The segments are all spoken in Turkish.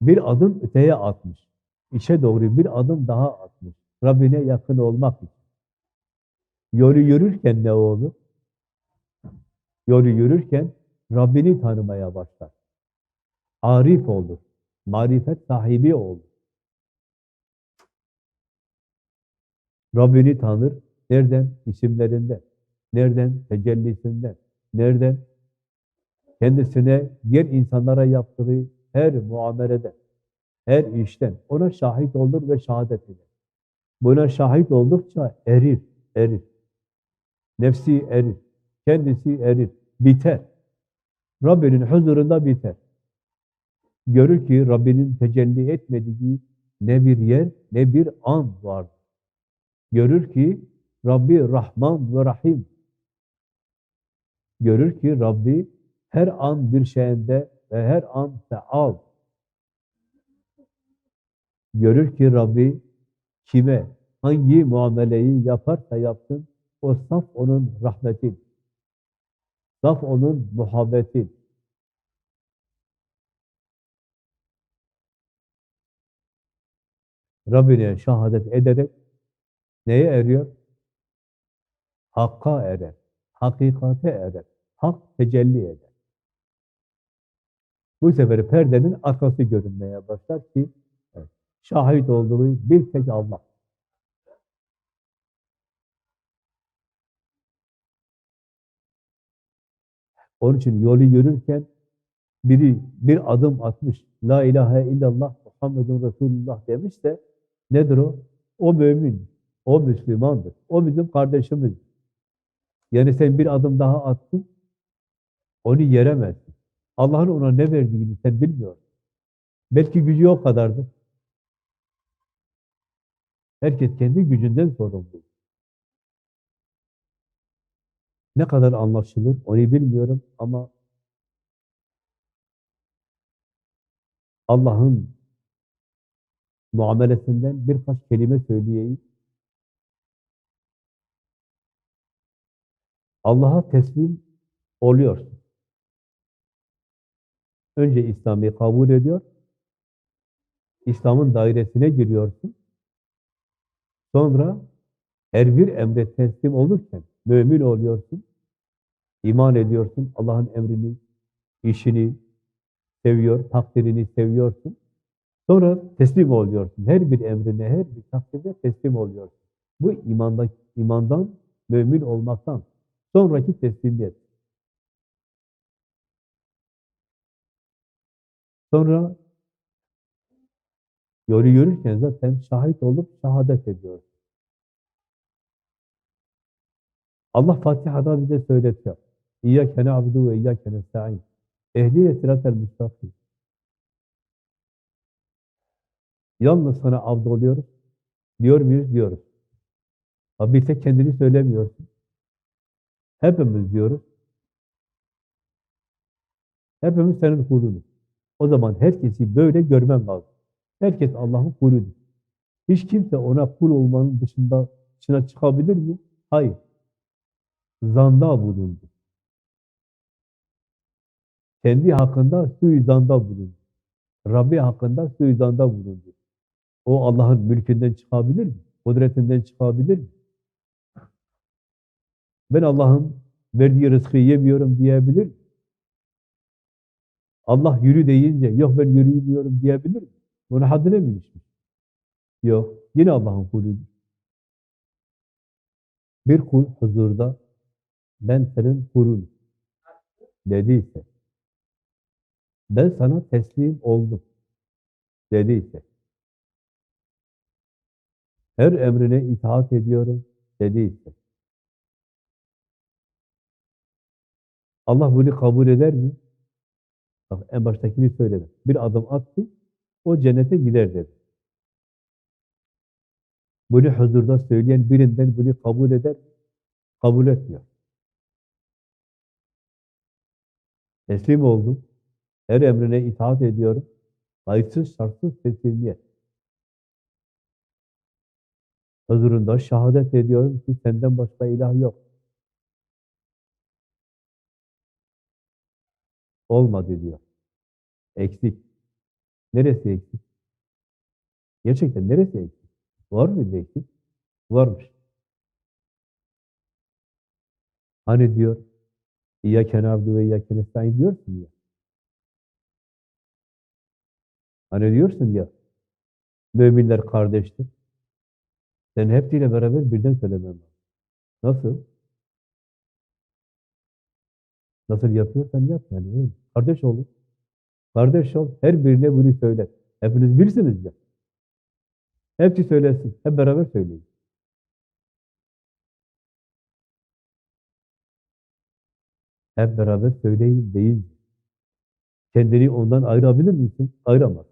Bir adım öteye atmış. İçe doğru bir adım daha atmış. Rabbine yakın olmak için. Yolu yürürken ne olur? Yolu yürürken Rabbini tanımaya başlar. Arif olur. Marifet sahibi olur. Rabbini tanır. Nereden? İsimlerinden. Nereden? Tecellisinden. Nereden? Kendisine, diğer insanlara yaptığı her muamelede, her işten ona şahit olur ve şehadet eder. Buna şahit oldukça erir, erir. Nefsi erir, kendisi erir, biter. Rabbinin huzurunda biter. Görür ki Rabbinin tecelli etmediği ne bir yer ne bir an vardır. Görür ki Rabbi Rahman ve Rahim. Görür ki Rabbi her an bir şeyinde ve her an feal. Görür ki Rabbi kime, hangi muameleyi yaparsa yapsın, o saf onun rahmeti, saf onun muhabbeti. Rabbine şehadet ederek neye eriyor? Hakka erer, hakikate erer, hak tecelli eder. Bu sefer perdenin arkası görünmeye başlar ki evet, şahit olduğu bir tek Allah. Onun için yolu yürürken biri bir adım atmış, La ilahe illallah Muhammedun Resulullah demiş de nedir o? O mümin, o Müslümandır, o bizim kardeşimiz. Yani sen bir adım daha attın, onu yeremezsin. Allah'ın ona ne verdiğini sen bilmiyorsun. Belki gücü o kadardır. Herkes kendi gücünden sorumlu. Ne kadar anlaşılır onu bilmiyorum ama Allah'ın muamelesinden birkaç kelime söyleyeyim. Allah'a teslim oluyorsun. Önce İslam'ı kabul ediyor. İslam'ın dairesine giriyorsun. Sonra her bir emre teslim olurken mümin oluyorsun. iman ediyorsun. Allah'ın emrini, işini seviyor, takdirini seviyorsun. Sonra teslim oluyorsun. Her bir emrine, her bir takdirde teslim oluyorsun. Bu imanda, imandan, mümin olmaktan sonraki teslimiyet. Sonra yolu yürürken zaten şahit olup şehadet ediyor. Allah Fatiha'da bize söyletiyor. İyyâke na'budu ve iyyâke nesta'in. Ehliye sıratel müstakim. Yalnız sana abd oluyoruz. Diyor muyuz? Diyoruz. Ama bir tek kendini söylemiyorsun. Hepimiz diyoruz. Hepimiz senin kulunuz. O zaman herkesi böyle görmem lazım. Herkes Allah'ın kuludur. Hiç kimse ona kul olmanın dışında dışına çıkabilir mi? Hayır. Zanda bulundu. Kendi hakkında suizanda bulundu. Rabbi hakkında suizanda bulundu. O Allah'ın mülkünden çıkabilir mi? Kudretinden çıkabilir mi? Ben Allah'ın verdiği rızkı yemiyorum diyebilir mi? Allah yürü deyince, yok ben yürüyemiyorum diyebilir mi? Bunu haddine mi düşmüş? Yok, yine Allah'ın kuludur. Bir kul huzurda, ben senin kulun dediyse, ben sana teslim oldum dediyse, her emrine itaat ediyorum dediyse, Allah bunu kabul eder mi? Bak en baştakini söyledim. Bir adım attı, o cennete gider dedi. Bunu huzurda söyleyen birinden bunu kabul eder, kabul etmiyor. Teslim oldum, her emrine itaat ediyorum, kayıtsız şartsız teslimiyet. Huzurunda şehadet ediyorum ki senden başka ilah yok. Olmadı diyor. Eksik. Neresi eksik? Gerçekten neresi eksik? Var mı eksik? Varmış. Hani diyor, İyyâken abdü ve iyyâken estâin diyorsun ya. Hani diyorsun ya, müminler kardeştir. Sen hepsiyle beraber birden söylemem lazım. Nasıl? Nasıl yapıyorsan yap yani öyle. Kardeş olun. Kardeş ol. Her birine bunu söyle. Hepiniz birsiniz ya. Hepsi söylesin. Hep beraber söyleyin. Hep beraber söyleyin değil. Kendini ondan ayırabilir misin? Ayıramaz.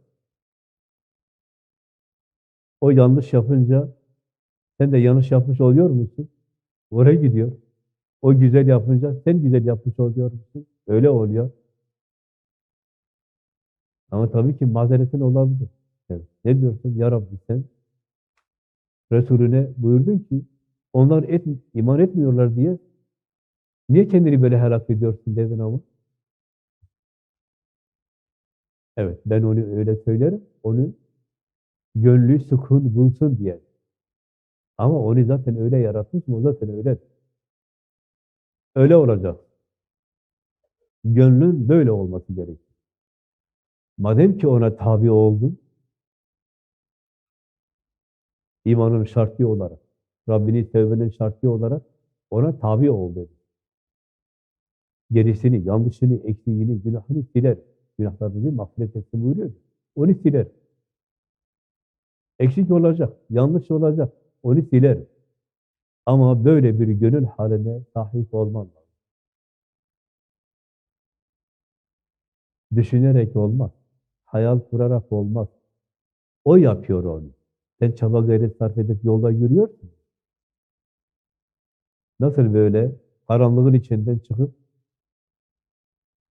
O yanlış yapınca sen de yanlış yapmış oluyor musun? Oraya gidiyor. O güzel yapınca sen güzel yapmış oluyor musun? Öyle oluyor. Ama tabii ki mazeretin olabilir. Evet. Ne diyorsun? Ya Rabbi sen Resulüne buyurdun ki onlar et, iman etmiyorlar diye niye kendini böyle helak ediyorsun dedin ama. Evet ben onu öyle söylerim. Onu gönlü sükun bulsun diye. Ama onu zaten öyle yaratmış mı? O zaten öyle. Öyle olacak. Gönlün böyle olması gerekir. Madem ki ona tabi oldun, imanın şartı olarak, Rabbini sevmenin şartı olarak ona tabi ol dedi. Gerisini, yanlışını, eksiğini, günahını siler. Günahlarınızı mağfiret etsin buyuruyor. Onu siler. Eksik olacak, yanlış olacak. Onu siler. Ama böyle bir gönül haline sahip olman lazım. Düşünerek olmaz. Hayal kurarak olmaz. O yapıyor onu. Sen çaba gayret sarf edip yolda yürüyorsun. Nasıl böyle karanlığın içinden çıkıp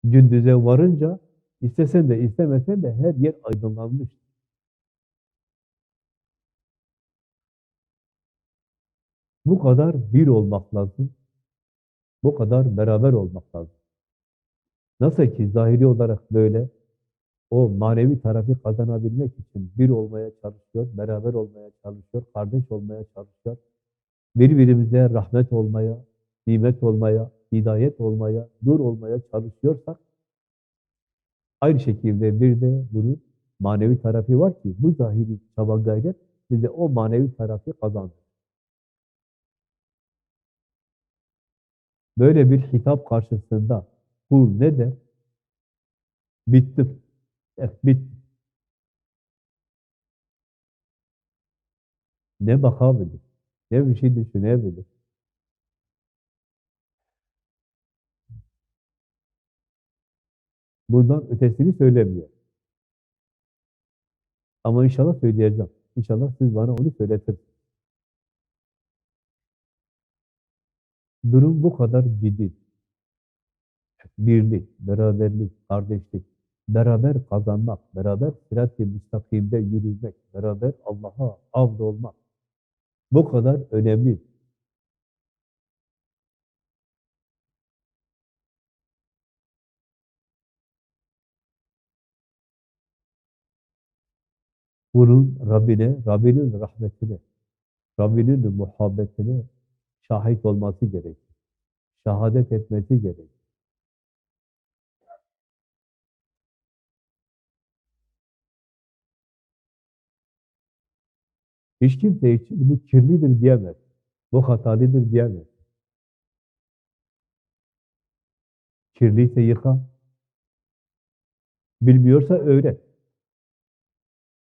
gündüze varınca istesen de istemesen de her yer aydınlanmış. Bu kadar bir olmak lazım. Bu kadar beraber olmak lazım. Nasıl ki zahiri olarak böyle o manevi tarafı kazanabilmek için bir olmaya çalışıyor, beraber olmaya çalışıyor, kardeş olmaya çalışıyor. Birbirimize rahmet olmaya, nimet olmaya, hidayet olmaya, nur olmaya çalışıyorsak aynı şekilde bir de bunun manevi tarafı var ki bu zahiri çaba gayret bize o manevi tarafı kazandır. Böyle bir hitap karşısında kul ne der? Bittim. Evet, bitti. Ne bakabilir, ne bir şey düşünebilir. Bundan ötesini söylemiyor. Ama inşallah söyleyeceğim. İnşallah siz bana onu söyletirsiniz. Durum bu kadar ciddi. Birlik, beraberlik, kardeşlik, beraber kazanmak, beraber sirat-i müstakimde yürümek, beraber Allah'a avd olmak. Bu kadar önemli. Bunun Rabbine, Rabbinin rahmetine, Rabbinin muhabbetine şahit olması gerekir. Şehadet etmesi gerekir. Hiç kimse için bu kirlidir diyemez. Bu hatalıdır diyemez. Kirliyse yıka. Bilmiyorsa öğret.